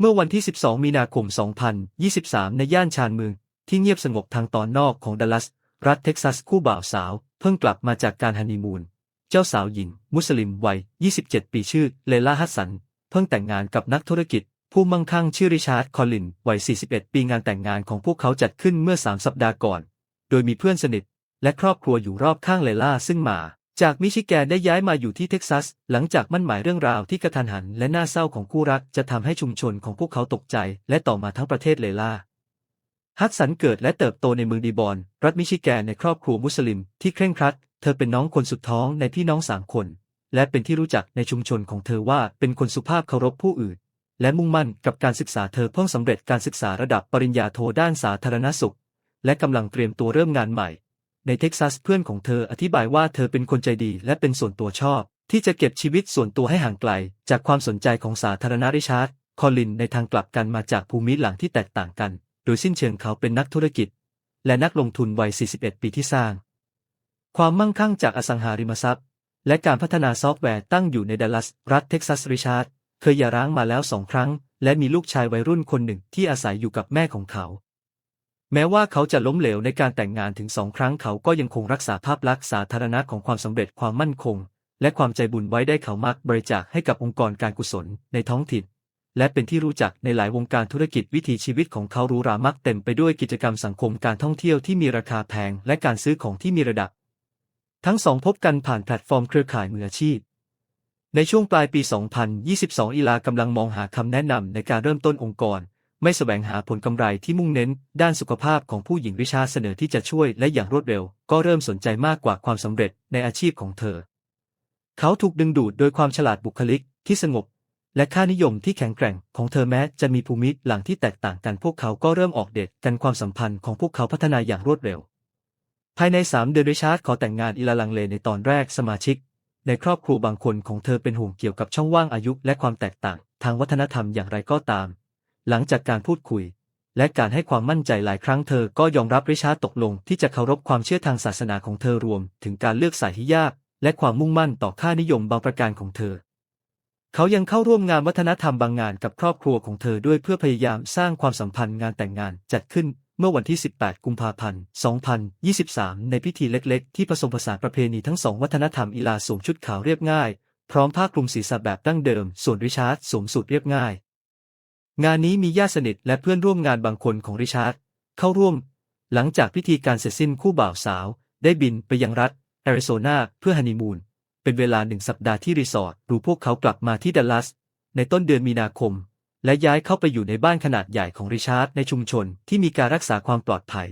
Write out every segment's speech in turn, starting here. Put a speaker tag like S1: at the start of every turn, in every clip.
S1: เมื่อวันที่ 12 มีนาคม 2023 ในย่านชานเมือง ที่เงียบสงบทางตอนนอกของดัลลัส รัฐเท็กซัสคู่บ่าวสาว เพิ่งกลับมาจากการฮันนีมูน เจ้าสาวหญิง มุสลิมวัย 27 ปีชื่อ เลลาฮัสสัน เพิ่งแต่งงานกับนักธุรกิจ ผู้มั่งคั่งชื่อริชาร์ด คอลลิน วัย 41 ปีงานแต่งงานของพวกเขาจัดขึ้นเมื่อ 3 สัปดาห์ก่อน โดยมีเพื่อนสนิท และครอบครัวอยู่รอบข้างเลล่าซึ่งมา จากมิชิแกนได้ย้ายมาอยู่ที่เท็กซัส หลังจากมั่นหมายเรื่องราวที่กระทันหันและน่าเศร้าของคู่รักจะทำให้ชุมชนของพวกเขาตกใจ และต่อมาทั้งประเทศเลล่าฮัตสันเกิดและเติบโตในเมืองดีบอน รัฐมิชิแกนในครอบครัวมุสลิมที่เคร่งครัด เธอเป็นน้องคนสุดท้องในพี่น้องสามคน และเป็นที่รู้จักในชุมชนของเธอว่าเป็นคนสุภาพเคารพผู้อื่น และมุ่งมั่นกับการศึกษาเธอเพิ่งสำเร็จการศึกษาระดับปริญญาโทด้านสาธารณสุข และกำลังเตรียมตัวเริ่มงานใหม่ ในเท็กซัสเพื่อนของเธออธิบายว่าเธอเป็นคนใจดีและเป็นส่วนตัวชอบ ที่จะเก็บชีวิตส่วนตัวให้ห่างไกล จากความสนใจของสาธารณริชาร์ดคอลลินในทางกลับกันมาจากภูมิหลังที่แตกต่างกัน โดยสิ้นเชิงเขาเป็นนักธุรกิจ และนักลงทุนวัย 41 ปีที่สร้าง ความมั่งคั่งจากอสังหาริมทรัพย์ และการพัฒนาซอฟต์แวร์ตั้งอยู่ในดัลลัส รัฐเท็กซัสริชาร์ดเคยหย่าร้างมาแล้วสองครั้ง และมีลูกชายวัยรุ่นคนหนึ่งที่อาศัยอยู่กับแม่ของเขา แม้ว่าเขาจะล้มเหลวในการแต่งงานถึงสองครั้งเขาก็ยังคงรักษาภาพลักษณ์สาธารณะของความสำเร็จความมั่นคง และความใจบุญไว้ได้เขามักบริจาคให้กับองค์กรการกุศลในท้องถิ่น และเป็นที่รู้จักในหลายวงการธุรกิจวิถีชีวิตของเขาหรูหรามักเต็มไปด้วยกิจกรรมสังคมการท่องเที่ยวที่มีราคาแพงและการซื้อของที่มีระดับ ทั้งสองพบกันผ่านแพลตฟอร์มเครือข่ายมืออาชีพ ในช่วงปลายปี 2022 อีลากำลังมองหาคำแนะนำในการเริ่มต้นองค์กร ไม่แสวงหาผลกำไรที่มุ่งเน้น ด้านสุขภาพของผู้หญิงริชาเสนอที่จะช่วยและอย่างรวดเร็ว ก็เริ่มสนใจมากกว่าความสำเร็จในอาชีพของเธอ เขาถูกดึงดูดโดยความฉลาดบุคลิกที่สงบ และค่านิยมที่แข็งแกร่งของเธอแม้จะมีภูมิหลังที่แตกต่างกันพวกเขาก็เริ่มออกเดทกันความสัมพันธ์ของพวกเขาพัฒนาอย่างรวดเร็ว ภายในสามเดือนริชาร์ดขอแต่งงานอิลาลังเลในตอนแรกสมาชิก ในครอบครัวบางคนของเธอเป็นห่วงเกี่ยวกับช่องว่างอายุและความแตกต่าง ทางวัฒนธรรมอย่างไรก็ตาม หลังจากการพูดคุย และการให้ความมั่นใจหลายครั้งเธอก็ยอมรับริชาร์ดตกลงที่จะเคารพความเชื่อทางศาสนาของเธอรวม ถึงการเลือกสายฮิญาบและความมุ่งมั่นต่อค่านิยมบางประการของเธอ เขายังเข้าร่วมงานวัฒนธรรมบางงานกับครอบครัวของเธอด้วยเพื่อพยายามสร้างความสัมพันธ์งานแต่งงานจัดขึ้นเมื่อวันที่ 18 กุมภาพันธ์ 2023 ในพิธีเล็กๆ ที่ผสมผสานประเพณีทั้งสองวัฒนธรรมอิลาสวมชุดขาวเรียบง่าย พร้อมผ้าคลุมศีรษะแบบดั้งเดิม ส่วนริชาร์ดสวมสูทเรียบง่าย งานนี้มีญาติสนิทและเพื่อนร่วมงานบางคนของริชาร์ดเข้าร่วม หลังจากพิธีการเสร็จสิ้นคู่บ่าวสาว ได้บินไปยังรัฐแอริโซนาเพื่อฮันนีมูน เป็นเวลาหนึ่งสัปดาห์ที่รีสอร์ทรูพวกเขากลับมาที่ดัลลัส ในต้นเดือนมีนาคม และย้ายเข้าไปอยู่ในบ้านขนาดใหญ่ของริชาร์ดในชุมชนที่มีการรักษาความปลอดภัย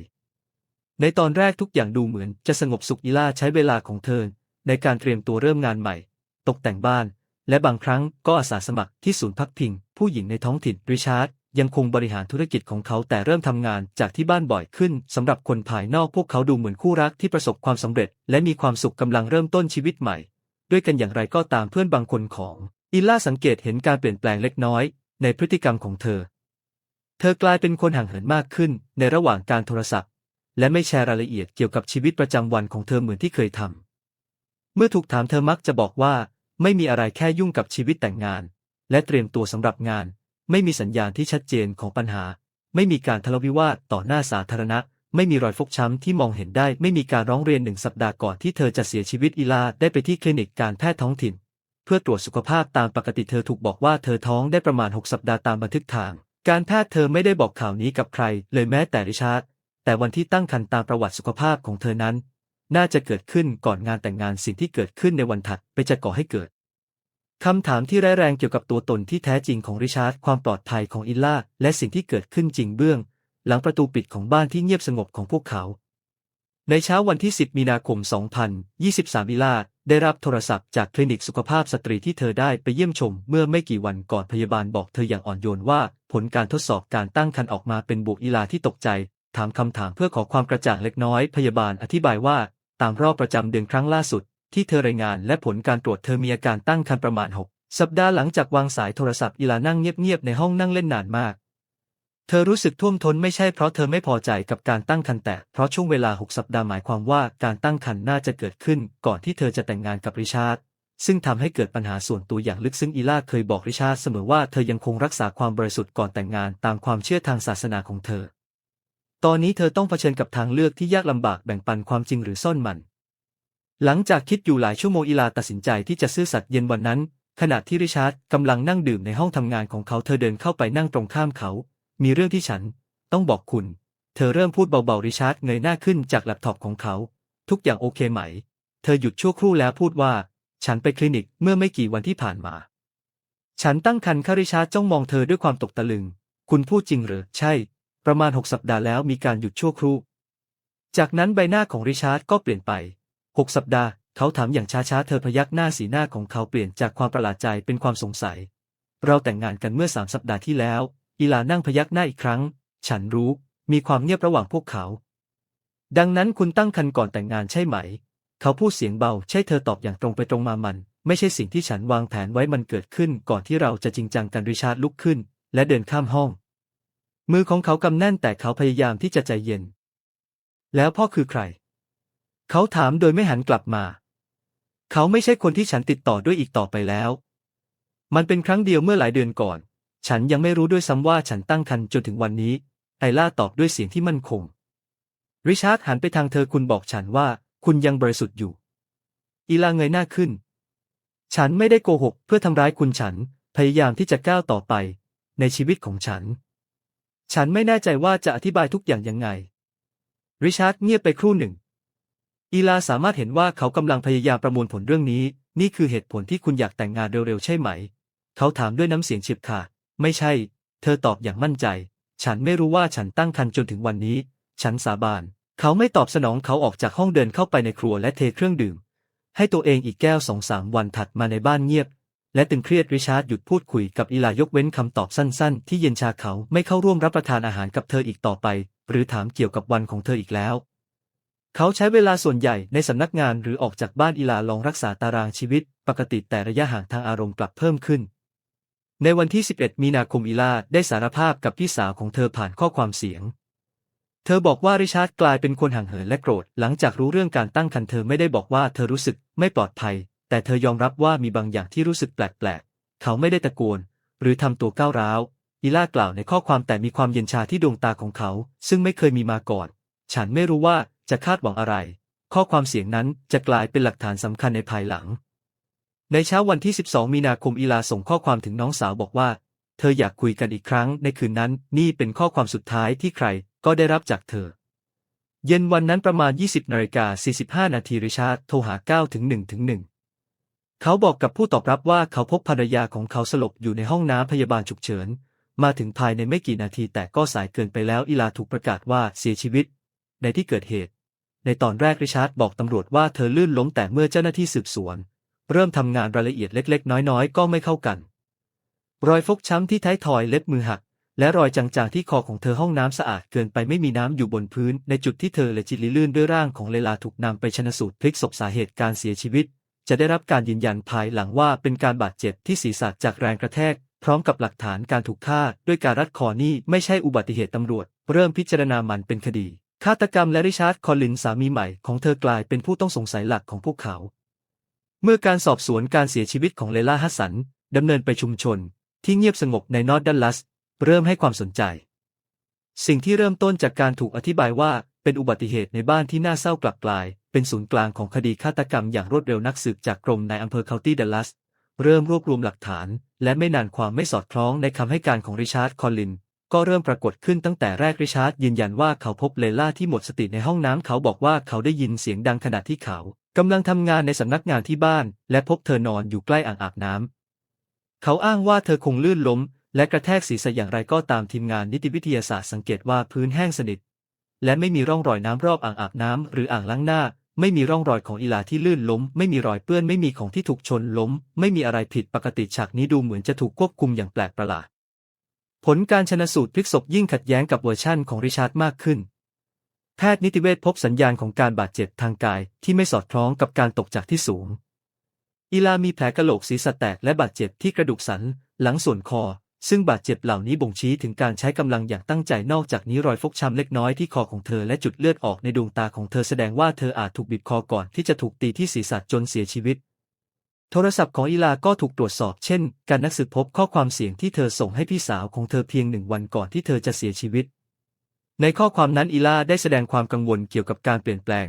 S1: ในตอนแรกทุกอย่างดูเหมือนจะสงบสุขอีล่าใช้เวลาของเธอในการเตรียมตัวเริ่มงานใหม่ ตกแต่งบ้าน และบางครั้งก็อาสาสมัครที่ศูนย์พักพิง ผู้หญิงในท้องถิ่นริชาร์ดยังคงบริหารธุรกิจของเขาแต่เริ่มทำงานจากที่บ้านบ่อยขึ้นสำหรับคนภายนอกพวกเขาดูเหมือนคู่รักที่ประสบความสำเร็จ และมีความสุขกำลังเริ่มต้นชีวิตใหม่ ด้วยกันอย่างไรก็ตามเพื่อนบางคนของอิลล่าสังเกตเห็นการเปลี่ยนแปลงเล็กน้อย ในพฤติกรรมของเธอ เธอกลายเป็นคนห่างเหินมากขึ้นในระหว่างการโทรศัพท์ และไม่แชร์รายละเอียดเกี่ยวกับชีวิตประจำวันของเธอเหมือนที่เคยทำเมื่อถูกถามเธอมักจะบอกว่า ไม่มีอะไรแค่ยุ่งกับชีวิตแต่งงาน และเตรียมตัวสำหรับงาน ไม่มีสัญญาณที่ชัดเจนของปัญหา ไม่มีการทะเลาะวิวาทต่อหน้าสาธารณะ ไม่มีรอยฟกช้ำที่มองเห็นได้ ไม่มีการร้องเรียนหนึ่งสัปดาห์ก่อนที่เธอจะเสียชีวิตอีลาได้ไปที่คลินิกการแพทย์ท้องถิ่น เพื่อตรวจสุขภาพตามปกติเธอถูกบอกว่าเธอท้องได้ประมาณ 6 สัปดาห์ตามบันทึกทาง การแพทย์เธอไม่ได้บอกข่าวนี้กับใคร เลยแม้แต่ริชาร์ดแต่วันที่ตั้งครรภ์ตามประวัติสุขภาพของเธอนั้น น่าจะเกิดขึ้นก่อนงานแต่งงานสิ่งที่เกิดขึ้นในวันถัดไปจะก่อให้เกิดคำถามที่ร้ายแรงเกี่ยวกับตัวตนที่แท้จริงของริชาร์ดความปลอดภัยของอิลล่าและสิ่งที่เกิดขึ้นจริงเบื้อง หลังประตูปิดของบ้านที่เงียบสงบของพวกเขา ในเช้าวันที่ 10 มีนาคม 2023 อิลล่าได้รับโทรศัพท์จากคลินิกสุขภาพสตรีที่เธอได้ไปเยี่ยมชม เมื่อไม่กี่วันก่อนพยาบาลบอกเธออย่างอ่อนโยนว่า ผลการทดสอบการตั้งครรภ์ออกมาเป็นบวกอิลาที่ตกใจ ถามคำถามเพื่อขอความกระจ่างเล็กน้อย พยาบาลอธิบายว่า ตามรอบประจำเดือนครั้งล่าสุด ที่เธอรายงานและผลการตรวจเธอมีอาการตั้งครรภ์ประมาณ 6 สัปดาห์หลังจากวางสายโทรศัพท์อิลานั่งเงียบๆในห้องนั่งเล่นนานมาก เธอรู้สึกท่วมท้นไม่ใช่เพราะเธอไม่พอใจกับการตั้งครรภ์แต่เพราะช่วงเวลา 6 สัปดาห์หมายความว่าการตั้งครรภ์น่าจะเกิดขึ้นก่อนที่เธอจะแต่งงานกับริชาร์ดซึ่งทำให้เกิดปัญหาส่วนตัวอย่างลึกซึ้งอีล่าเคยบอกริชาร์ดเสมอว่าเธอยังคงรักษาความบริสุทธิ์ก่อนแต่งงานตามความเชื่อทางศาสนาของเธอ ตอนนี้เธอต้องเผชิญกับทางเลือกที่ยากลำบากแบ่งปันความจริงหรือซ่อนมัน หลังจากคิดอยู่หลายชั่วโมงอีลาตัดสินใจที่จะซื่อสัตย์เย็นวันนั้น ขณะที่ริชาร์ดกำลังนั่งดื่มในห้องทำงานของเขาเธอเดินเข้าไปนั่งตรงข้ามเขา มีเรื่องที่ฉัน ต้องบอกคุณ เธอเริ่มพูดเบาๆริชาร์ดเงยหน้าขึ้นจากแล็ปท็อปของเขา ทุกอย่างโอเคไหม เธอหยุดชั่วครู่แล้วพูดว่า ฉันไปคลินิกเมื่อไม่กี่วันที่ผ่านมา ฉันตั้งครรภ์คาริชาร์ดจ้องมองเธอด้วยความตกตะลึง คุณพูดจริงหรือ ใช่ ประมาณหกสัปดาห์แล้วมีการหยุดชั่วครู่ จากนั้นใบหน้าของริชาร์ดก็เปลี่ยนไปหกสัปดาห์ เขาถามอย่างช้าๆ เธอพยักหน้าสีหน้าของเขาเปลี่ยนจากความประหลาดใจเป็นความสงสัย เราแต่งงานกันเมื่อสามสัปดาห์ที่แล้ว อีลานั่งพยักหน้าอีกครั้ง ฉันรู้ มีความเงียบระหว่างพวกเขา ดังนั้นคุณตั้งครรภ์ก่อนแต่งงานใช่ไหม เขาพูดเสียงเบา ใช่เธอตอบอย่างตรงไปตรงมามัน ไม่ใช่สิ่งที่ฉันวางแผนไว้มันเกิดขึ้น ก่อนที่เราจะจริงจังกันริชาร์ดลุกขึ้น และเดินข้ามห้อง มือของเขากำแน่นแต่เขาพยายามที่จะใจเย็น แล้วพ่อคือใคร เขาถามโดยไม่หันกลับมา เขาไม่ใช่คนที่ฉันติดต่อด้วยอีกต่อไปแล้ว มันเป็นครั้งเดียวเมื่อหลายเดือนก่อน ฉันยังไม่รู้ด้วยซ้ำว่าฉันตั้งครรภ์จนถึงวันนี้ไอล่าตอบด้วยเสียงที่มั่นคง ริชาร์ดหันไปทางเธอคุณบอกฉันว่า คุณยังบริสุทธิ์อยู่ อีลาเงยหน้าขึ้น ฉันไม่ได้โกหก เพื่อทำร้ายคุณฉันพยายามที่จะก้าวต่อไป ในชีวิตของฉัน ฉันไม่แน่ใจว่าจะอธิบายทุกอย่างยังไง ริชาร์ดเงียบไปครู่หนึ่ง อีลาสามารถเห็นว่าเขากำลังพยายามประมวลผลเรื่องนี้ นี่คือเหตุผลที่คุณอยากแต่งงานเร็วๆใช่ไหม เขาถามด้วยน้ำเสียงเฉียบขาดไม่ใช่ เธอตอบอย่างมั่นใจ ฉันไม่รู้ว่าฉันตั้งครรภ์จนถึงวันนี้ ฉันสาบาน เขาไม่ตอบสนองเขาออกจากห้องเดินเข้าไปในครัวและเทเครื่องดื่ม ให้ตัวเองอีกแก้วสองสามวันถัดมาในบ้านเงียบ และตึงเครียดริชาร์ดหยุดพูดคุยกับอีลายกเว้นคำตอบสั้นๆ ที่เย็นชาเขาไม่เข้าร่วมรับประทานอาหารกับเธออีกต่อไป หรือถามเกี่ยวกับวันของเธออีกแล้ว เขาใช้เวลาส่วนใหญ่ในสำนักงานหรือออกจากบ้านอีลาลองรักษาตารางชีวิต ปกติแต่ระยะห่างทางอารมณ์กลับเพิ่มขึ้น ในวันที่ 11 มีนาคมอีลาได้สารภาพกับพี่สาวของเธอผ่านข้อความเสียงเธอบอกว่าริชาร์ดกลายเป็นคนห่างเหินและโกรธ หลังจากรู้เรื่องการตั้งครรภ์เธอไม่ได้บอกว่าเธอรู้สึกไม่ปลอดภัย แต่เธอยอมรับว่ามีบางอย่างที่รู้สึกแปลกๆ เขาไม่ได้ตะโกน หรือทำตัวก้าวร้าวอีล่ากล่าวในข้อความแต่มีความเย็นชาที่ดวงตาของเขา ซึ่งไม่เคยมีมาก่อน ฉันไม่รู้ว่าจะคาดหวังอะไร ข้อความเสียงนั้นจะกลายเป็นหลักฐานสำคัญในภายหลัง ในเช้าวันที่ 12 มีนาคมอีลาส่งข้อความถึงน้องสาวบอกว่า เธออยากคุยกันอีกครั้ง ในคืนนั้นนี่เป็นข้อความสุดท้ายที่ใครก็ได้รับจากเธอ เย็นวันนั้นประมาณ 20นาฬิกา45นาทีริชาร์ดโทรหา9ถึง1ถึง1 เขาบอกกับผู้ตอบรับว่าเขาพบภรรยาของเขาสลบอยู่ในห้องน้ำพยาบาลฉุกเฉิน มาถึงภายในไม่กี่นาทีแต่ก็สายเกินไปแล้วอีลาถูกประกาศว่าเสียชีวิต ในที่เกิดเหตุ ในตอนแรกริชาร์ดบอกตำรวจว่าเธอลื่นล้มแต่เมื่อเจ้าหน้าที่สืบสวน เริ่มทำงานรายละเอียดเล็ก ๆ น้อยๆ ก็ไม่เข้ากัน รอยฟกช้ำที่ท้ายทอยเล็บมือหักและรอยจางๆที่คอของเธอห้องน้ำสะอาดเกินไปไม่มีน้ำอยู่บนพื้น ในจุดที่เธอและจิตลิลื่นด้วยร่างของเลลาถูกนำไปชนสูตรพลิกศพสาเหตุการเสียชีวิต จะได้รับการยืนยันภายหลังว่าเป็นการบาดเจ็บที่ศีรษะจากแรงกระแทก พร้อมกับหลักฐานการถูกฆ่าด้วยการรัดคอนี่ไม่ใช่อุบัติเหตุตำรวจ เริ่มพิจารณามันเป็นคดีฆาตกรรมและริชาร์ดคอลลินสามีใหม่ของเธอกลายเป็นผู้ต้องสงสัยหลักของพวกเขา เมื่อการสอบสวนการเสียชีวิตของเลล่าฮัสสันดำเนินไปชุมชน ที่เงียบสงบในนอร์ทดัลลัส เริ่มให้ความสนใจ สิ่งที่เริ่มต้นจากการถูกอธิบายว่าเป็นอุบัติเหตุในบ้านที่น่าเศร้ากลับกลาย เป็นศูนย์กลางของคดีฆาตกรรมอย่างรวดเร็วนักสืบจากกรมในอำเภอเคาน์ตี้ดัลลัส เริ่มรวบรวมหลักฐาน และไม่นานความไม่สอดคล้องในคำให้การของริชาร์ดคอลลินก็เริ่มปรากฏขึ้นตั้งแต่แรกริชาร์ดยืนยันว่าเขาพบเลล่าที่หมดสติในห้องน้ำเขาบอกว่าเขาได้ยินเสียงดังขณะที่เขากำลังทำงานในสำนักงานที่บ้าน และพบเธอนอนอยู่ใกล้อ่างอาบน้ำเขาอ้างว่าเธอคงลื่นล้ม และกระแทกศีรษะอย่างไรก็ตามทีมงานนิติวิทยาศาสตร์สังเกตว่าพื้นแห้งสนิท และไม่มีร่องรอยน้ำรอบอ่างอาบน้ำหรืออ่างล้างหน้า ไม่มีร่องรอยของอีลาที่ลื่นล้ม ไม่มีรอยเปื้อนไม่มีของที่ถูกชนล้ม ไม่มีอะไรผิดปกติฉากนี้ดูเหมือนจะถูกควบคุมอย่างแปลกประหลาด ผลการชนสูตรพลิกศพยิ่งขัดแย้งกับเวอร์ชั่นของริชาร์ดมากขึ้น แพทย์นิติเวชพบสัญญาณของการบาดเจ็บทางกายที่ไม่สอดคล้องกับการตกจากที่สูง อีลามีแผลกระโหลกศีรษะแตกและบาดเจ็บที่กระดูกสันหลังส่วนคอ ซึ่งบาดเจ็บเหล่านี้บ่งชี้ถึงการใช้กำลังอย่างตั้งใจนอกจากนี้รอยฟกช้ำเล็กน้อยที่คอของเธอและจุดเลือดออกในดวงตาของเธอแสดงว่าเธออาจถูกบีบคอก่อนที่จะถูกตีที่ศีรษะจนเสียชีวิต โทรศัพท์ของอีลาก็ถูกตรวจสอบเช่น การนักสืบพบข้อความเสียงที่เธอส่งให้พี่สาวของเธอเพียงหนึ่งวันก่อนที่เธอจะเสียชีวิต ในข้อความนั้นอีลาได้แสดงความกังวลเกี่ยวกับการเปลี่ยนแปลง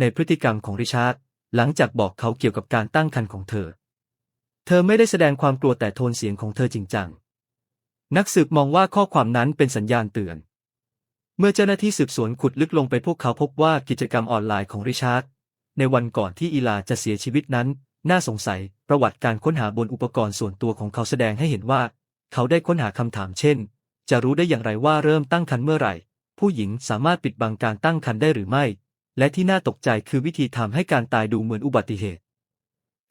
S1: ในพฤติกรรมของริชาร์ดหลังจากบอกเขาเกี่ยวกับการตั้งครรภ์ของเธอ เธอไม่ได้แสดงความกลัวแต่โทนเสียงของเธอจริงจัง นักสืบมองว่าข้อความนั้นเป็นสัญญาณเตือน เมื่อเจ้าหน้าที่สืบสวนขุดลึกลงไปพวกเขาพบว่ากิจกรรมออนไลน์ของริชาร์ดในวันก่อนที่อีลาจะเสียชีวิตนั้น น่าสงสัยประวัติการค้นหาบนอุปกรณ์ส่วนตัวของเขาแสดงให้เห็นว่า เขาได้ค้นหาคำถามเช่น จะรู้ได้อย่างไรว่าเริ่มตั้งครรภ์เมื่อไหร่ ผู้หญิงสามารถปิดบังการตั้งครรภ์ได้หรือไม่ และที่น่าตกใจคือวิธีทำให้การตายดูเหมือนอุบัติเหตุ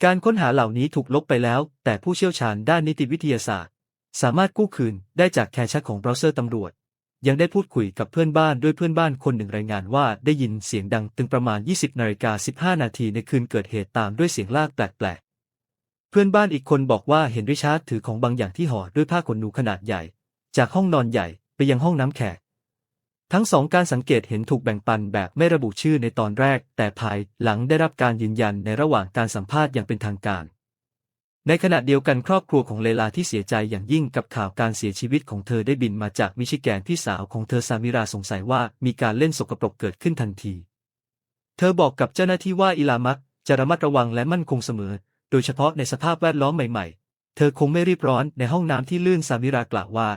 S1: การค้นหาเหล่านี้ถูกลบไปแล้ว แต่ผู้เชี่ยวชาญด้านนิติวิทยาศาสตร์ สามารถกู้คืนได้จากแคชชัของเบราว์เซอร์ตำรวจ ยังได้พูดคุยกับเพื่อนบ้านด้วยเพื่อนบ้านคนหนึ่งรายงานว่าได้ยินเสียงดังตึงประมาณ 20นาฬิกา15 นาทีในคืนเกิดเหตุตามด้วยเสียงลากแปลกๆ เพื่อนบ้านอีกคนบอกว่าเห็นริชาร์ดถือของบางอย่างที่ห่อด้วยผ้าขนหนูขนาดใหญ่ จากห้องนอนใหญ่ไปยังห้องน้ำแขกทั้งสองการสังเกตเห็นถูกแบ่งปันแบบไม่ระบุชื่อในตอนแรก แต่ภายหลังได้รับการยืนยันในระหว่างการสัมภาษณ์อย่างเป็นทางการ ในขณะเดียวกันครอบครัวของเลลาที่เสียใจอย่างยิ่งกับข่าวการเสียชีวิตของเธอได้บินมาจากมิชิแกนพี่สาวของเธอซามิราสงสัยว่ามีการเล่นสกปรกเกิดขึ้นทันที เธอบอกกับเจ้าหน้าที่ว่าอิลามักจะระมัดระวังและมั่นคงเสมอ โดยเฉพาะในสภาพแวดล้อมใหม่ๆ เธอคงไม่รีบร้อนในห้องน้ำที่ลื่นซามิรากล่าวว่า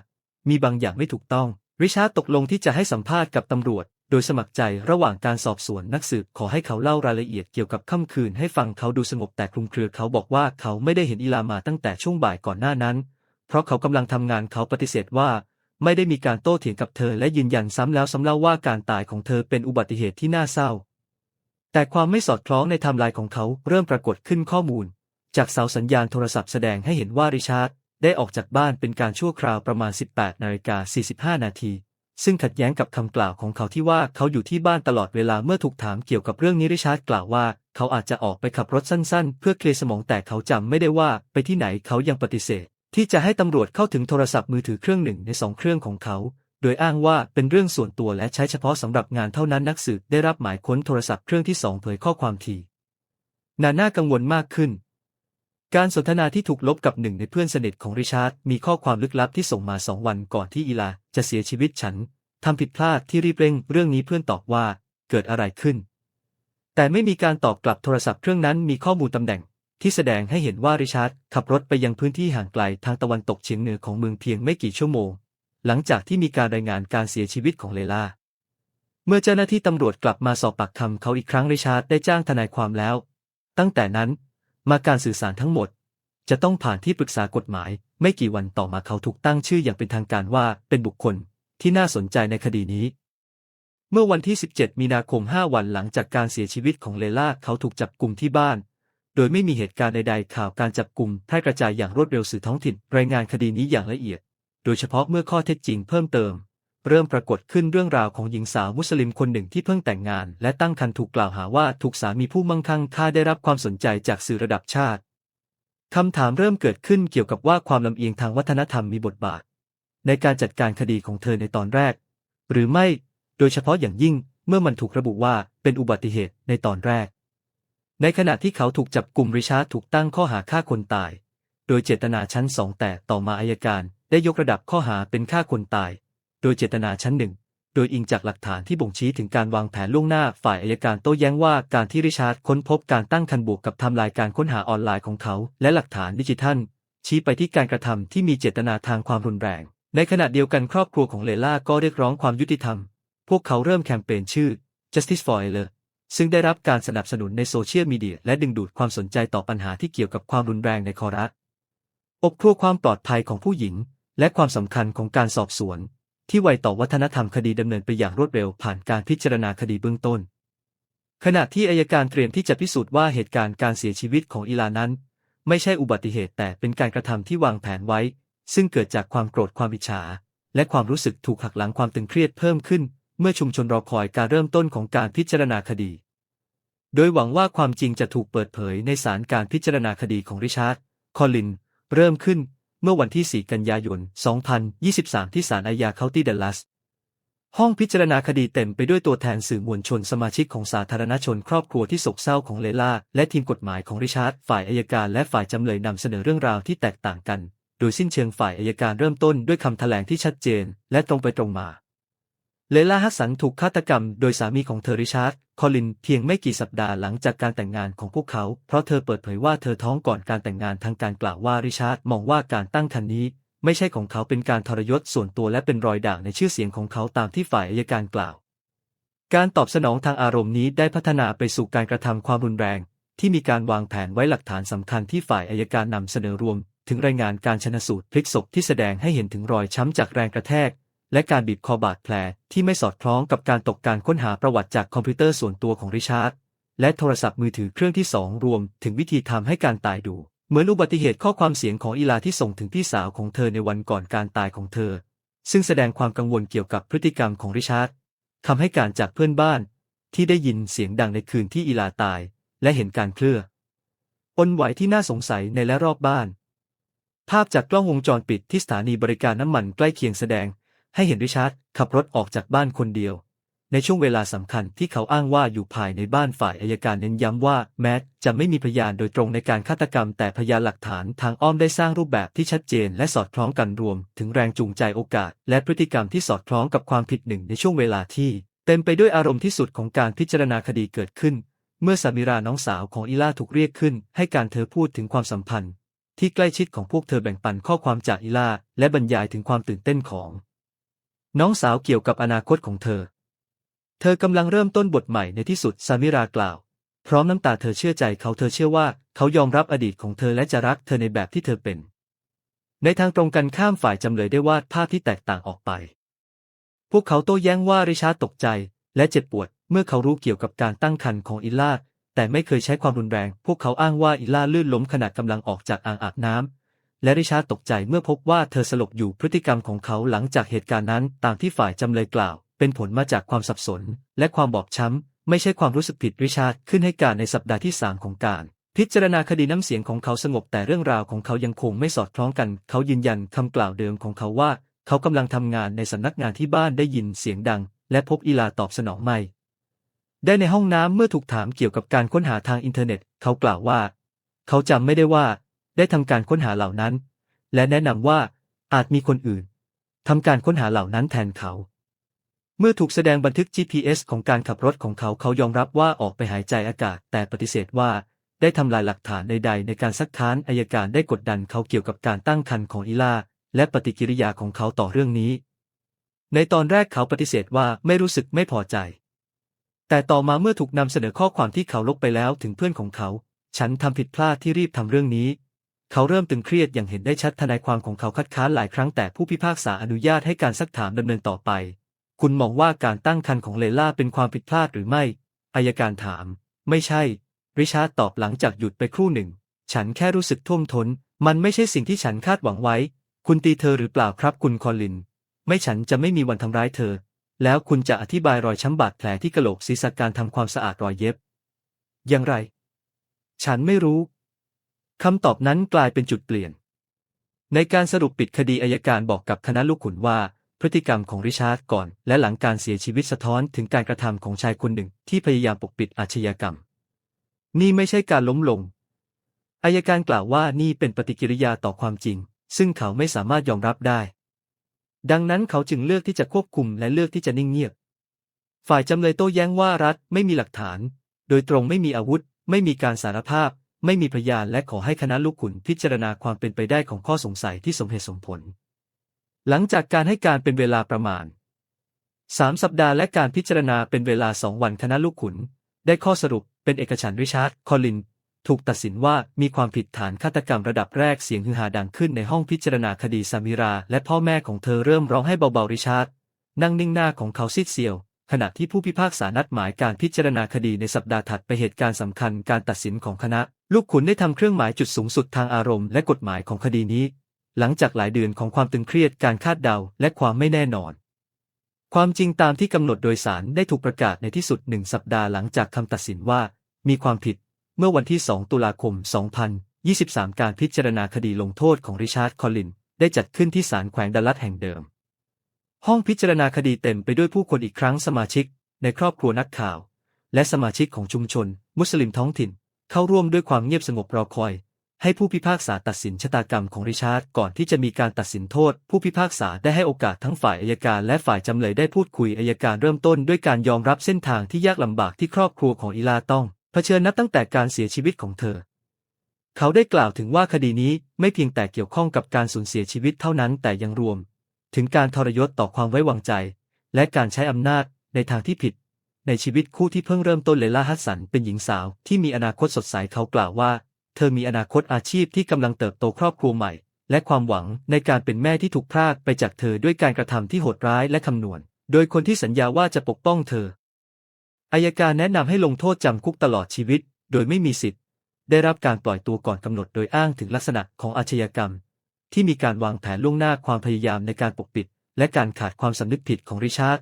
S1: มีบางอย่างไม่ถูกต้อง ริชาร์ดตกลงที่จะให้สัมภาษณ์กับตำรวจ โดยสมัครใจระหว่างการสอบสวนนักสืบขอให้เขาเล่ารายละเอียดเกี่ยวกับค่ำคืนให้ฟังเขาดูสงบแต่คลุมเครือเขาบอกว่าเขาไม่ได้เห็นอิลามาตั้งแต่ช่วงบ่ายก่อนหน้านั้น เพราะเขากำลังทำงานเขาปฏิเสธว่า ไม่ได้มีการโต้เถียงกับเธอและยืนยันซ้ำแล้วซ้ำเล่าว่าการตายของเธอเป็นอุบัติเหตุที่น่าเศร้า แต่ความไม่สอดคล้องในไทม์ไลน์ของเขาเริ่มปรากฏขึ้นข้อมูล จากเสาสัญญาณโทรศัพท์แสดงให้เห็นว่าริชาร์ดได้ออกจากบ้านเป็นการชั่วคราวประมาณ 18นาฬิกา45นาที ซึ่งขัดแย้งกับคำกล่าวของเขาที่ว่าเขาอยู่ที่บ้านตลอดเวลาเมื่อถูกถามเกี่ยวกับเรื่องนี้ริชาร์ดกล่าวว่า เขาอาจจะออกไปขับรถสั้นๆ เพื่อเคลียร์สมองแต่เขาจำไม่ได้ว่าไปที่ไหนเขายังปฏิเสธ ที่จะให้ตำรวจเข้าถึงโทรศัพท์มือถือเครื่องหนึ่งในสองเครื่องของเขา โดยอ้างว่าเป็นเรื่องส่วนตัวและใช้เฉพาะสำหรับงานเท่านั้นนักสืบได้รับหมายค้นโทรศัพท์เครื่องที่สองเผยข้อความทีนาน่ากังวลมากขึ้น การสนทนาที่ถูกลบกับหนึ่งในเพื่อนสนิทของริชาร์ดมีข้อความลึกลับที่ส่งมาสองวันก่อนที่อีลาจะเสียชีวิตฉันทำผิดพลาดที่รีบเร่งเรื่องนี้เพื่อนตอบว่าเกิดอะไรขึ้น แต่ไม่มีการตอบกลับโทรศัพท์เครื่องนั้นมีข้อมูลตำแหน่ง ที่แสดงให้เห็นว่าริชาร์ดขับรถไปยังพื้นที่ห่างไกลทางตะวันตกเฉียงเหนือของเมืองเพียงไม่กี่ชั่วโมง หลังจากที่มีการรายงานการเสียชีวิตของเลลาเมื่อเจ้าหน้าที่ตำรวจกลับมาสอบปากคำเขาอีกครั้งริชาร์ดได้จ้างทนายความแล้ว ตั้งแต่นั้น มาการสื่อสารทั้งหมด จะต้องผ่านที่ปรึกษากฎหมาย ไม่กี่วันต่อมาเขาถูกตั้งชื่ออย่างเป็นทางการว่าเป็นบุคคลที่น่าสนใจในคดีนี้ เมื่อวันที่ 17 มีนาคม 5 วันหลังจากการเสียชีวิตของเลล่าเขาถูกจับกลุ่มที่บ้าน โดยไม่มีเหตุการณ์ใดๆ ข่าวการจับกลุ่มแพร่กระจายอย่างรวดเร็วสื่อท้องถิ่นรายงานคดีนี้อย่างละเอียด โดยเฉพาะเมื่อข้อเท็จจริงเพิ่มเติม เริ่มปรากฏขึ้นเรื่องราวของหญิงสาวมุสลิมคนหนึ่งที่เพิ่งแต่งงาน และตั้งครรภ์ถูกกล่าวหาว่าถูกสามีผู้มั่งคั่งฆ่าได้รับความสนใจจากสื่อระดับชาติ คำถามเริ่มเกิดขึ้นเกี่ยวกับว่าความลำเอียงทางวัฒนธรรมมีบทบาท ในการจัดการคดีของเธอในตอนแรก หรือไม่ โดยเฉพาะอย่างยิ่งเมื่อมันถูกระบุว่าเป็นอุบัติเหตุในตอนแรก ในขณะที่เขาถูกจับกลุ่มริชาร์ดถูกตั้งข้อหาฆ่าคนตาย โดยเจตนาชั้นสองแต่ต่อมาอายการได้ยกระดับข้อหาเป็นฆ่าคนตาย โดยเจตนาชั้นหนึ่ง โดยอิงจากหลักฐานที่บ่งชี้ถึงการวางแผนล่วงหน้าฝ่ายอายการโต้แย้งว่าการที่ริชาร์ดค้นพบการตั้งคันบวกกับทม์ไลน์การค้นหาออนไลน์ของเขา และหลักฐานดิจิทัล ชี้ไปที่การกระทำที่มีเจตนาทางความรุนแรง ในขณะเดียวกันครอบครัวของเลล่าก็เรียกร้องความยุติธรรม พวกเขาเริ่มแคมเปญชื่อ Justice for Ella ซึ่งได้รับการสนับสนุนในโซเชียลมีเดียและดึงดูดความสนใจต่อปัญหาที่เกี่ยวกับความรุนแรงในคอรัสอบครัวความปลอดภัยของผู้หญิง และความสำคัญของการสอบสวน ที่ไวต่อวัฒนธรรมคดีดำเนินไปอย่างรวดเร็วผ่านการพิจารณาคดีเบื้องต้น ขณะที่อายการเตรียมที่จะพิสูจน์ว่าเหตุการณ์การเสียชีวิตของอีลานั้น ไม่ใช่อุบัติเหตุแต่เป็นการกระทำที่วางแผนไว้ ซึ่งเกิดจากความโกรธความอิจฉา และความรู้สึกถูกหักหลังความตึงเครียดเพิ่มขึ้น เมื่อชุมชนรอคอยการเริ่มต้นของการพิจารณาคดี โดยหวังว่าความจริงจะถูกเปิดเผยในศาลการพิจารณาคดีของริชาร์ด คอลิน เริ่มขึ้น เมื่อวันที่ 4 กันยายน 2023 ที่ศาลอาญาเคาน์ตี้เดลัส ห้องพิจารณาคดีเต็มไปด้วยตัวแทนสื่อมวลชนสมาชิกของสาธารณชนครอบครัวที่โศกเศร้าของเลล่า และทีมกฎหมายของริชาร์ด ฝ่ายอายการและฝ่ายจำเลยนำเสนอเรื่องราวที่แตกต่างกัน โดยสิ้นเชิงฝ่ายอายการเริ่มต้นด้วยคำแถลงที่ชัดเจน และตรงไปตรงมา เลล่าฮัสสันถูกฆาตกรรมโดยสามีของเธอริชาร์ด คอลิน เพียงไม่กี่สัปดาห์หลังจากการแต่งงานของพวกเขา เพราะเธอเปิดเผยว่าเธอท้องก่อนการแต่งงานทางการกล่าวว่าริชาร์ดมองว่าการตั้งครรภ์นี้ ไม่ใช่ของเขาเป็นการทรยศส่วนตัวและเป็นรอยด่างในชื่อเสียงของเขาตามที่ฝ่ายอายการกล่าว การตอบสนองทางอารมณ์นี้ได้พัฒนาไปสู่การกระทำความรุนแรง ที่มีการวางแผนไว้หลักฐานสำคัญที่ฝ่ายอายการนำเสนอรวม ถึงรายงานการชนสูตรพลิกศพที่แสดงให้เห็นถึงรอยช้ำจากแรงกระแทก และการบีบคอบาดแผลที่ไม่สอดคล้องกับการตกการค้นหาประวัติจากคอมพิวเตอร์ส่วนตัวของริชาร์ดและโทรศัพท์มือถือเครื่องที่สองรวมถึงวิธีทำให้การตายดูเหมือนอุบัติเหตุข้อความเสียงของอีลาที่ส่งถึงพี่สาวของเธอในวันก่อนการตายของเธอ ซึ่งแสดงความกังวลเกี่ยวกับพฤติกรรมของริชาร์ดคำให้การจากเพื่อนบ้าน ที่ได้ยินเสียงดังในคืนที่อีลาตาย และเห็นการเคลื่อนไหวที่น่าสงสัยในและรอบบ้าน ภาพจากกล้องวงจรปิดที่สถานีบริการน้ำมันใกล้เคียงแสดง ให้เห็นริชาร์ดขับรถออกจากบ้านคนเดียว ในช่วงเวลาสำคัญที่เขาอ้างว่าอยู่ภายในบ้านฝ่ายอายการเน้นย้ำว่าแม้จะไม่มีพยานโดยตรงในการฆาตกรรม แต่พยานหลักฐานทางอ้อมได้สร้างรูปแบบที่ชัดเจน และสอดคล้องกันรวม ถึงแรงจูงใจโอกาส และพฤติกรรมที่สอดคล้องกับความผิดหนึ่งในช่วงเวลาที่ เต็มไปด้วยอารมณ์ที่สุดของการพิจารณาคดีเกิดขึ้น เมื่อสามิราน้องสาวของอีล่าถูกเรียกขึ้น ให้การเธอพูดถึงความสัมพันธ์ ที่ใกล้ชิดของพวกเธอแบ่งปันข้อความจากอีล่าและบรรยายถึงความตื่นเต้นของ น้องสาวเกี่ยวกับอนาคตของเธอ เธอกำลังเริ่มต้นบทใหม่ในที่สุดซามิรากล่าว พร้อมน้ำตาเธอเชื่อใจเขาเธอเชื่อว่าเขายอมรับอดีตของเธอและจะรักเธอในแบบที่เธอเป็น ในทางตรงกันข้ามฝ่ายจำเลยได้วาดภาพที่แตกต่างออกไป พวกเขาโต้แย้งว่าริชาร์ดตกใจ และเจ็บปวดเมื่อเขารู้เกี่ยวกับการตั้งครรภ์ของอิลล่าแต่ไม่เคยใช้ความรุนแรง พวกเขาอ้างว่าอิลล่าลื่นล้มขณะกำลังออกจากอ่างอาบน้ำ และริชาร์ดตกใจเมื่อพบว่าเธอสลบอยู่พฤติกรรมของเขาหลังจากเหตุการณ์นั้นตามที่ฝ่ายจำเลยกล่าว เป็นผลมาจากความสับสน และความบอบช้ำ ไม่ใช่ความรู้สึกผิดริชาร์ดขึ้นให้การในสัปดาห์ที่สามของการพิจารณาคดีน้ำเสียงของเขาสงบแต่เรื่องราวของเขายังคงไม่สอดคล้องกัน เขายืนยันคำกล่าวเดิมของเขาว่า เขากำลังทำงานในสำนักงานที่บ้านได้ยินเสียงดัง และพบอีลาตอบสนองไม่ ได้ในห้องน้ำเมื่อถูกถามเกี่ยวกับการค้นหาทางอินเทอร์เน็ต เขากล่าวว่า เขาจำไม่ได้ว่า ได้ทำการค้นหาเหล่านั้น และแนะนำว่าอาจมีคนอื่นทำการค้นหาเหล่านั้นแทนเขา เมื่อถูกแสดงบันทึก GPS ของการขับรถของเขาเขายอมรับว่าออกไปหายใจอากาศ แต่ปฏิเสธว่าได้ทำลายหลักฐานใดๆ ในการซักค้านอายการได้กดดันเขาเกี่ยวกับการตั้งครรภ์ของอีลาและปฏิกิริยาของเขาต่อเรื่องนี้ ในตอนแรกเขาปฏิเสธว่าไม่รู้สึกไม่พอใจ แต่ต่อมาเมื่อถูกนำเสนอข้อความที่เขาลบไปแล้วถึงเพื่อนของเขา ฉันทำผิดพลาดที่รีบทำเรื่องนี้ เขาเริ่มตึงเครียดอย่างเห็นได้ชัดทนายความของเขาคัดค้านหลายครั้งแต่ผู้พิพากษาอนุญาตให้การซักถามดำเนินต่อไป คุณมองว่าการตั้งครรภ์ของเลล่าเป็นความผิดพลาดหรือไม่อายการถาม ไม่ใช่ ริชาร์ดตอบหลังจากหยุดไปครู่หนึ่ง ฉันแค่รู้สึกท่วมทน้น มันไม่ใช่สิ่งที่ฉันคาดหวังไว้ คุณตีเธอหรือเปล่าครับคุณคอลิน ไม่ฉันจะไม่มีวันทำร้ายเธอ แล้วคุณจะอธิบายรอยช้ำบาดแผลที่กระโหลกศีรษะการทำความสะอาดรอยเย็บ อย่างไร ฉันไม่รู้ คำตอบนั้นกลายเป็นจุดเปลี่ยน ในการสรุปปิดคดีอายการบอกกับคณะลูกขุนว่า พฤติกรรมของริชาร์ดก่อน และหลังการเสียชีวิตสะท้อนถึงการกระทำของชายคนหนึ่งที่พยายามปกปิดอาชญากรรม นี่ไม่ใช่การล้มลงอายการกล่าวว่านี่เป็นปฏิกิริยาต่อความจริง ซึ่งเขาไม่สามารถยอมรับได้ ดังนั้นเขาจึงเลือกที่จะควบคุมและเลือกที่จะนิ่งเงียบ ฝ่ายจำเลยโต้แย้งว่ารัฐไม่มีหลักฐาน โดยตรงไม่มีอาวุธ ไม่มีการสารภาพ ไม่มีพยานและขอให้คณะลูกขุนพิจารณาความเป็นไปได้ของข้อสงสัยที่สมเหตุสมผล หลังจากการให้การเป็นเวลาประมาณสามสัปดาห์และการพิจารณาเป็นเวลาสองวันคณะลูกขุน ได้ข้อสรุปเป็นเอกฉันริชาร์ดคอลิน ถูกตัดสินว่ามีความผิดฐานฆาตกรรมระดับแรกเสียงฮือฮาดังขึ้นในห้องพิจารณาคดีซามิรา และพ่อแม่ของเธอเริ่มร้องให้เบาๆริชาร์ดนั่งนิ่งหน้าของเขาซีดเซียว ขณะที่ผู้พิพากษานัดหมายการพิจารณาคดีในสัปดาห์ถัดไปเหตุการณ์สำคัญการตัดสินของคณะ ลูกขุนได้ทำเครื่องหมายจุดสูงสุดทางอารมณ์และกฎหมายของคดีนี้ หลังจากหลายเดือนของความตึงเครียดการคาดเดาและความไม่แน่นอน ความจริงตามที่กำหนดโดยสารได้ถูกประกาศในที่สุดหนึ่งสัปดาห์หลังจากคำตัดสินว่า มีความผิด เมื่อวันที่ 2 ตุลาคม 2023 การพิจารณาคดีลงโทษของริชาร์ด คอลิน ได้จัดขึ้นที่ศาลแขวงดัลลัสแห่งเดิม ห้องพิจารณาคดีเต็มไปด้วยผู้คนอีกครั้งสมาชิก ในครอบครัวนักข่าว และสมาชิกของชุมชน มุสลิมท้องถิ่น เข้าร่วมด้วยความเงียบสงบรอคอย ให้ผู้พิพากษาตัดสินชะตากรรมของริชาร์ดก่อนที่จะมีการตัดสินโทษ ผู้พิพากษาได้ให้โอกาสทั้งฝ่ายอายการและฝ่ายจำเลยได้พูดคุยอายการเริ่มต้นด้วยการยอมรับเส้นทางที่ยากลำบากที่ครอบครัวของอีลาต้องเผชิญนับตั้งแต่การเสียชีวิตของเธอ เขาได้กล่าวถึงว่าคดีนี้ไม่เพียงแต่เกี่ยวข้องกับการสูญเสียชีวิตเท่านั้นแต่ยังรวม ถึงการทรยศต่อความไว้วางใจ และการใช้อำนาจในทางที่ผิด ในชีวิตคู่ที่เพิ่งเริ่มต้นเลล่าฮัสสันเป็นหญิงสาวที่มีอนาคตสดใสเขากล่าวว่า เธอมีอนาคตอาชีพที่กำลังเติบโตครอบครัวใหม่ และความหวังในการเป็นแม่ที่ถูกพรากไปจากเธอด้วยการกระทำที่โหดร้ายและคำนวณ โดยคนที่สัญญาว่าจะปกป้องเธออายการแนะนำให้ลงโทษจำคุกตลอดชีวิต โดยไม่มีสิทธิ์ ได้รับการปล่อยตัวก่อนกำหนดโดยอ้างถึงลักษณะของอาชญากรรม ที่มีการวางแผนล่วงหน้าความพยายามในการปกปิด และการขาดความสำนึกผิดของริชาร์ด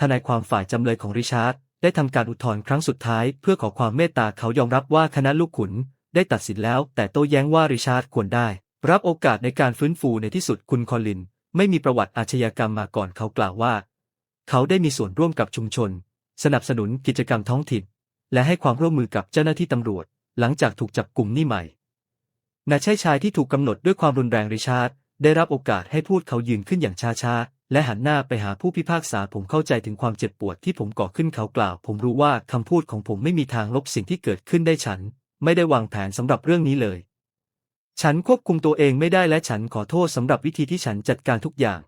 S1: ทนายความฝ่ายจำเลยของริชาร์ดได้ทำการอุทธรณ์ครั้งสุดท้าย เพื่อขอความเมตตาเขายอมรับว่าคณะลูกขุน ได้ตัดสินแล้ว แต่โต้แย้งว่าริชาร์ดควรได้ รับโอกาสในการฟื้นฟูในที่สุดคุณคอลิน ไม่มีประวัติอาชญากรรมมาก่อนเขากล่าวว่า เขาได้มีส่วนร่วมกับชุมชน สนับสนุนกิจกรรมท้องถิ่น และให้ความร่วมมือกับเจ้าหน้าที่ตำรวจ หลังจากถูกจับกลุ่มนี่ใหม่ นายชายชายที่ถูกกำหนดด้วยความรุนแรงริชาร์ดได้รับโอกาสให้พูดเขายืนขึ้นอย่างช้าๆ และหันหน้าไปหาผู้พิพากษาผมเข้าใจถึงความเจ็บปวดที่ผมก่อขึ้นเขากล่าว ผมรู้ว่าคำพูดของผมไม่มีทางลบสิ่งที่เกิดขึ้นได้ฉัน ไม่ได้วางแผนสำหรับเรื่องนี้เลย ฉันควบคุมตัวเองไม่ได้และฉันขอโทษสำหรับวิธีที่ฉันจัดการทุกอย่าง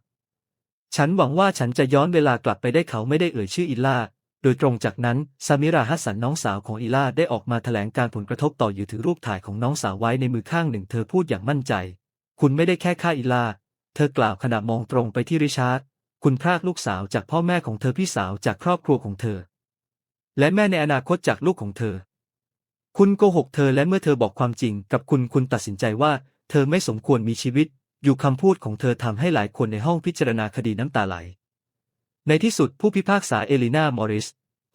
S1: ฉันหวังว่าฉันจะย้อนเวลากลับไปได้เขาไม่ได้เอ่ยชื่ออิลล่า โดยตรงจากนั้น ซามิราฮัสสันน้องสาวของอิล่าได้ออกมาแถลงการผลกระทบต่ออยู่ถือรูปถ่ายของน้องสาวไว้ในมือข้างหนึ่งเธอพูดอย่างมั่นใจ คุณไม่ได้แค่ฆ่าอิลล่า เธอกล่าวขณะมองตรงไปที่ริชาร์ด คุณพรากลูกสาวจากพ่อแม่ของเธอพี่สาวจากครอบครัวของเธอ และแม่ในอนาคตจากลูกของเธอ คุณโกหกเธอและเมื่อเธอบอกความจริง กับคุณคุณตัดสินใจว่า เธอไม่สมควรมีชีวิต อยู่คำพูดของเธอทำให้หลายคนในห้องพิจารณาคดีน้ำตาไหล ในที่สุดผู้พิพากษาเอลิน่ามอริส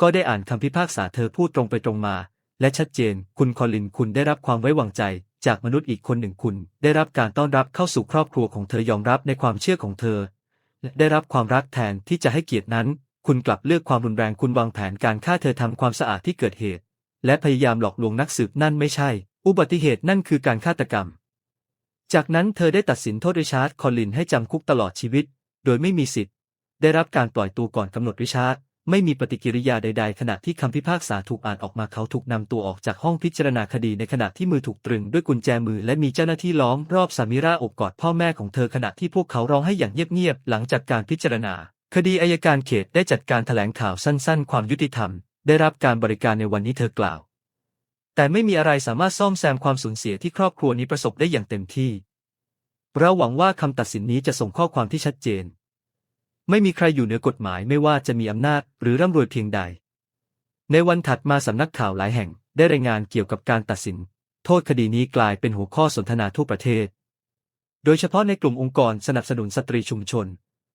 S1: ก็ได้อ่านคำพิพากษาเธอพูดตรงไปตรงมา และชัดเจน คุณคอลินคุณได้รับความไว้วางใจ จากมนุษย์อีกคนหนึ่งคุณ ได้รับการต้อนรับเข้าสู่ครอบครัวของเธอยอมรับในความเชื่อของเธอ และได้รับความรักแทนที่จะให้เกียรตินั้น คุณกลับเลือกความรุนแรงคุณวางแผนการฆ่าเธอทำความสะอาดที่เกิดเหตุ และพยายามหลอกลวงนักสืบนั่นไม่ใช่ อุบัติเหตุนั่นคือการฆาตกรรม จากนั้นเธอได้ตัดสินโทษริชาร์ดคอลินให้จำคุกตลอดชีวิต โดยไม่มีสิทธิ์ ได้รับการปล่อยตัวก่อนกำหนดริชาร์ดไม่มีปฏิกิริยาใดๆ ขณะที่คำพิพากษาถูกอ่านออกมาเขาถูกนำตัวออกจากห้องพิจารณาคดีในขณะที่มือถูกตรึงด้วยกุญแจมือและมีเจ้าหน้าที่ล้อมรอบสามิราอบกอดพ่อแม่ของเธอขณะที่พวกเขาร้องให้อย่างเงียบๆหลังจากการพิจารณา คดีอายการเขตได้จัดการแถลงข่าวสั้นๆ ความยุติธรรม ได้รับการบริการในวันนี้เธอกล่าว แต่ไม่มีอะไรสามารถซ่อมแซมความสูญเสียที่ครอบครัวนี้ประสบได้อย่างเต็มที่เราหวังว่าคำตัดสินนี้จะส่งข้อความที่ชัดเจน ไม่มีใครอยู่เหนือกฎหมายไม่ว่าจะมีอำนาจหรือร่ำรวยเพียงใด ในวันถัดมาสำนักข่าวหลายแห่งได้รายงานเกี่ยวกับการตัดสิน โทษคดีนี้กลายเป็นหัวข้อสนทนาทั่วประเทศ โดยเฉพาะในกลุ่มองค์กรสนับสนุนสตรีชุมชน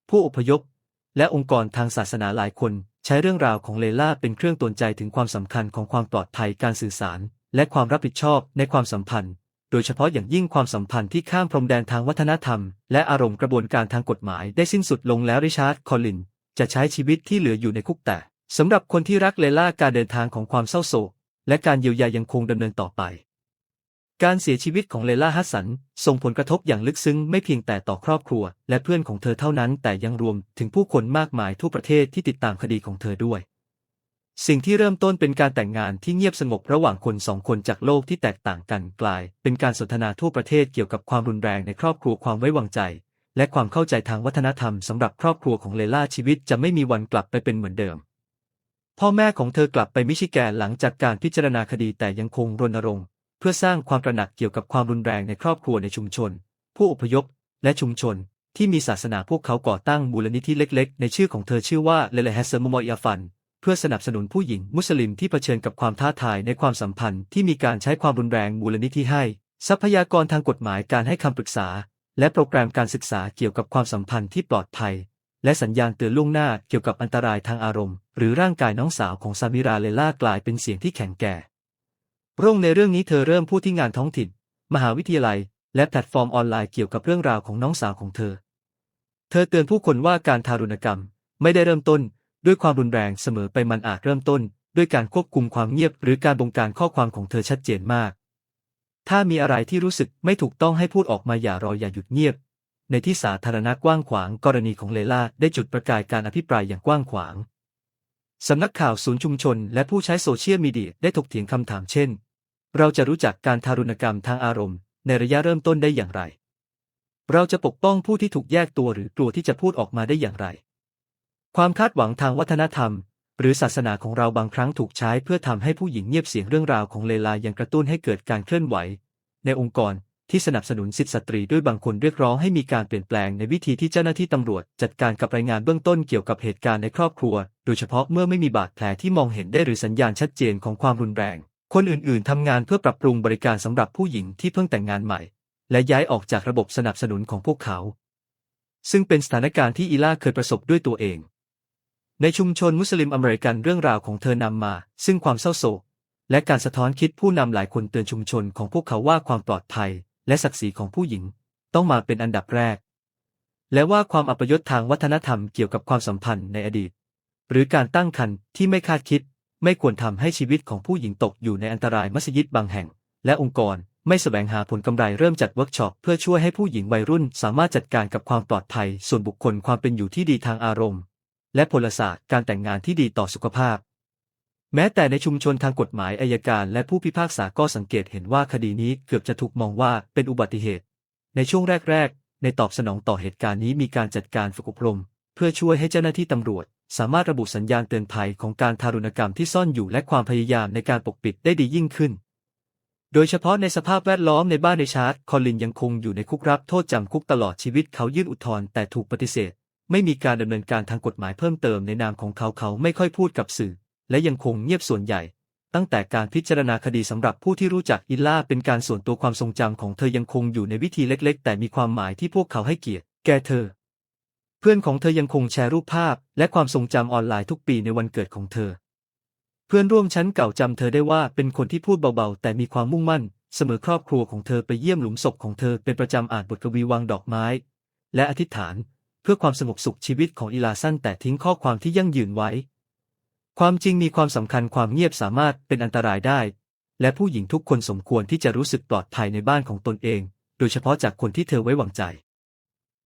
S1: ผู้อพยพ และองค์กรทางศาสนาหลายคน ใช้เรื่องราวของเลล่าเป็นเครื่องตวนใจถึงความสำคัญของความปลอดภัยการสื่อสาร และความรับผิดชอบในความสัมพันธ์ โดยเฉพาะอย่างยิ่งความสัมพันธ์ที่ข้ามพรมแดนทางวัฒนธรรม และอารมณ์กระบวนการทางกฎหมายได้สิ้นสุดลงแล้วริชาร์ด คอลลิน จะใช้ชีวิตที่เหลืออยู่ในคุกแต่สำหรับคนที่รักเลล่าการเดินทางของความเศร้าโศก และการเยียวยายังคงดำเนินต่อไป การเสียชีวิตของเลล่าฮัสสันส่งผลกระทบอย่างลึกซึ้งไม่เพียงแต่ต่อครอบครัว และเพื่อนของเธอเท่านั้น แต่ยังรวมถึงผู้คนมากมายทั่วประเทศที่ติดตามคดีของเธอด้วย สิ่งที่เริ่มต้นเป็นการแต่งงานที่เงียบสงบระหว่างคนสองคนจากโลกที่แตกต่างกันกลาย เป็นการสนทนาทั่วประเทศเกี่ยวกับความรุนแรงในครอบครัวความไว้วางใจ และความเข้าใจทางวัฒนธรรมสำหรับครอบครัวของเลล่าชีวิตจะไม่มีวันกลับไปเป็นเหมือนเดิม พ่อแม่ของเธอกลับไปมิชิแกนหลังจากการพิจารณาคดีแต่ยังคงรณรงค์ เพื่อสร้างความตระหนักเกี่ยวกับความรุนแรงในครอบครัวในชุมชน ผู้อพยพ และชุมชนที่มีศาสนาพวกเขาก่อตั้งมูลนิธิเล็ก ๆ ในชื่อของเธอชื่อว่าเลเลฮัสเซมมอยาฟัน เพื่อสนับสนุนผู้หญิงมุสลิมที่เผชิญกับความท้าทายในความสัมพันธ์ที่มีการใช้ความรุนแรงมูลนิธิให้ ทรัพยากรทางกฎหมายการให้คำปรึกษา และโปรแกรมการศึกษาเกี่ยวกับความสัมพันธ์ที่ปลอดภัย และสัญญาณเตือนล่วงหน้าเกี่ยวกับอันตรายทางอารมณ์ หรือร่างกายน้องสาวของซามิราเลล่ากลายเป็นเสียงที่แข็งแกร่ร่งในเรื่องนี้เธอเริ่มพูดที่งานท้องถิ่น มหาวิทยาลัย และแพลตฟอร์มออนไลน์เกี่ยวกับเรื่องราวของน้องสาวของเธอ เธอเตือนผู้คนว่าการทารุณกรรม ไม่ได้เริ่มต้น ด้วยความรุนแรงเสมอไปมันอาจเริ่มต้น ด้วยการควบคุมความเงียบหรือการบงการข้อความของเธอชัดเจนมาก ถ้ามีอะไรที่รู้สึกไม่ถูกต้องให้พูดออกมาอย่ารออย่าหยุดเงียบ ในที่สาธารณะกว้างขวางกรณีของเลล่าได้จุดประกายการอภิปรายอย่างกว้างขวางสำนักข่าวศูนย์ชุมชน และผู้ใช้โซเชียลมีเดียได้ถกเถียงคำถามเช่น เราจะรู้จักการทารุณกรรมทางอารมณ์ ในระยะเริ่มต้นได้อย่างไร เราจะปกป้องผู้ที่ถูกแยกตัวหรือกลัวที่จะพูดออกมาได้อย่างไร ความคาดหวังทางวัฒนธรรม หรือศาสนาของเราบางครั้งถูกใช้เพื่อทำให้ผู้หญิงเงียบเสียงเรื่องราวของเลลายังกระตุ้นให้เกิดการเคลื่อนไหว ในองค์กรที่สนับสนุนสิทธิสตรีด้วยบางคนเรียกร้องให้มีการเปลี่ยนแปลงในวิธีที่เจ้าหน้าที่ตำรวจ จัดการกับรายงานเบื้องต้นเกี่ยวกับเหตุการณ์ในครอบครัว โดยเฉพาะเมื่อไม่มีบาดแผลที่มองเห็นได้หรือสัญญาณชัดเจนของความรุนแรง คนอื่นๆทำงานเพื่อปรับปรุงบริการสำหรับผู้หญิงที่เพิ่งแต่งงานใหม่ และย้ายออกจากระบบสนับสนุนของพวกเขา ซึ่งเป็นสถานการณ์ที่อีล่าเคยประสบด้วยตัวเอง ในชุมชนมุสลิมอเมริกันเรื่องราวของเธอนำมา ซึ่งความเศร้าโศก และการสะท้อนคิดผู้นำหลายคนเตือนชุมชนของพวกเขาว่าความปลอดภัย และศักดิ์ศรีของผู้หญิง ต้องมาเป็นอันดับแรก และว่าความอัปยศทางวัฒนธรรมเกี่ยวกับความสัมพันธ์ในอดีต หรือการตั้งครรภ์ที่ไม่คาดคิด ไม่ควรทำให้ชีวิตของผู้หญิงตกอยู่ในอันตรายมัสยิดบางแห่ง และองค์กรไม่แสวงหาผลกำไรเริ่มจัดเวิร์กช็อปเพื่อช่วยให้ผู้หญิงวัยรุ่นสามารถจัดการกับความปลอดภัย ส่วนบุคคลความเป็นอยู่ที่ดีทางอารมณ์ และพลศาสตร์การแต่งงานที่ดีต่อสุขภาพ แม้แต่ในชุมชนทางกฎหมายอายการและผู้พิพากษาก็สังเกตเห็นว่าคดีนี้เกือบจะถูกมองว่าเป็นอุบัติเหตุ ในช่วงแรก ๆ ในตอบสนองต่อเหตุการณ์นี้มีการจัดการฝึกอบรม เพื่อช่วยให้เจ้าหน้าที่ตำรวจ สามารถระบุสัญญาณเตือนภัยของการทารุณกรรมที่ซ่อนอยู่และความพยายามในการปกปิดได้ดียิ่งขึ้นโดยเฉพาะในสภาพแวดล้อมในบ้านในชาร์ตคอลินยังคงอยู่ในคุกรับโทษจำคุกตลอดชีวิตเขายื่นอุทธรณ์แต่ถูกปฏิเสธ ไม่มีการดำเนินการทางกฎหมายเพิ่มเติมในนามของเขาเขาไม่ค่อยพูดกับสื่อ และยังคงเงียบส่วนใหญ่ ตั้งแต่การพิจารณาคดีสำหรับผู้ที่รู้จักอิลล่าเป็นการส่วนตัวความทรงจำของเธอยังคงอยู่ในวิธีเล็ก ๆ แต่มีความหมายที่พวกเขาให้เกียรติ แก่เธอ เพื่อนของเธอยังคงแชร์รูปภาพ และความทรงจำออนไลน์ทุกปีในวันเกิดของเธอ เพื่อนร่วมชั้นเก่าจำเธอได้ว่าเป็นคนที่พูดเบาๆ แต่มีความมุ่งมั่นเสมอครอบครัวของเธอไปเยี่ยมหลุมศพของเธอเป็นประจำอ่านบทกวีวางดอกไม้ และอธิษฐาน เพื่อความสงบสุขชีวิตของอีลาสั้นแต่ทิ้งข้อความที่ยั่งยืนไว้ ความจริงมีความสำคัญความเงียบสามารถเป็นอันตรายได้ และผู้หญิงทุกคนสมควรที่จะรู้สึกปลอดภัยในบ้านของตนเอง โดยเฉพาะจากคนที่เธอไว้วางใจ